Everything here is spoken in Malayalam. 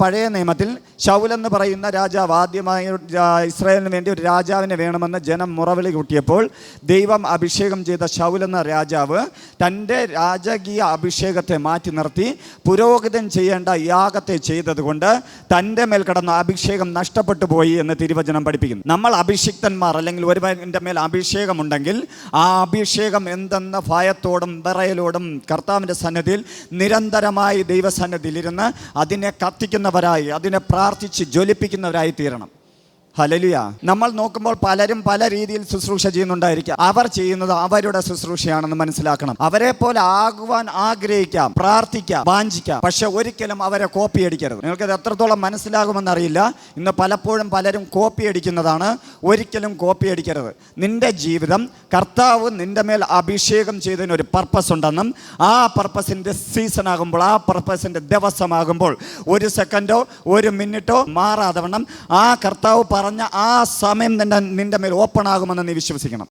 പഴയ നിയമത്തിൽ ഷൗൽ എന്ന് പറയുന്ന രാജാവ് ആദ്യമായി ഇസ്രായേലിന് വേണ്ടി ഒരു രാജാവിനെ വേണമെന്ന് ജനം മുറവിളി കൂട്ടിയപ്പോൾ ദൈവം അഭിഷേകം ചെയ്ത ഷൗൽ എന്ന രാജാവ് തന്റെ രാജകീയ അഭിഷേകത്തെ മാറ്റി നിർത്തി പുരോഹിതൻ ചെയ്യേണ്ട യാഗത്തെ ചെയ്തതുകൊണ്ട് തന്റെ മേൽ കടന്ന അഭിഷേകം നഷ്ടപ്പെട്ടു പോയി എന്ന് തിരുവചനം പഠിപ്പിക്കുന്നു. നമ്മൾ അഭിഷിക്തന്മാർ അല്ലെങ്കിൽ ഒരുവന്റെ മേൽ അഭിഷേകമുണ്ടെങ്കിൽ ആ അഭിഷേകം എന്തെന്ന ഭയത്തോടും വിറയലോടും കർത്താവിന്റെ സന്നദ്ധിയിൽ നിരന്തരമായി ദൈവസന്നദ്ധിയിലിരുന്ന് അതിനെ അതിനെ കത്തിക്കുന്നവരായി അതിനെ പ്രാർത്ഥിച്ച് ജ്വലിപ്പിക്കുന്നവരായി തീരണം. ഹലലിയ നമ്മൾ നോക്കുമ്പോൾ പലരും പല രീതിയിൽ ശുശ്രൂഷ ചെയ്യുന്നുണ്ടായിരിക്കാം. അവർ ചെയ്യുന്നത് അവരുടെ ശുശ്രൂഷയാണെന്ന് മനസ്സിലാക്കണം. അവരെ പോലെ ആകുവാൻ ആഗ്രഹിക്കാം പ്രാർത്ഥിക്കാം വാഞ്ചിക്കാം. പക്ഷെ ഒരിക്കലും അവരെ കോപ്പി അടിക്കരുത്. നിങ്ങൾക്കത് എത്രത്തോളം മനസ്സിലാകുമെന്നറിയില്ല ഇന്ന് പലപ്പോഴും പലരും കോപ്പി അടിക്കുന്നതാണ്. ഒരിക്കലും കോപ്പി അടിക്കരുത്. നിന്റെ ജീവിതം കർത്താവ് നിന്റെ മേൽ അഭിഷേകം ചെയ്തതിന് ഒരു പർപ്പസ് ഉണ്ടെന്നും ആ പർപ്പസിന്റെ സീസൺ ആകുമ്പോൾ ആ പർപ്പസിന്റെ ദിവസമാകുമ്പോൾ ഒരു സെക്കൻഡോ ഒരു മിനിറ്റോ മാറാതെ ആ കർത്താവ് പറഞ്ഞ ആ സമയം നിന്റെ നിന്റെ മേൽ ഓപ്പൺ ആകുമെന്ന് നീ വിശ്വസിക്കണം.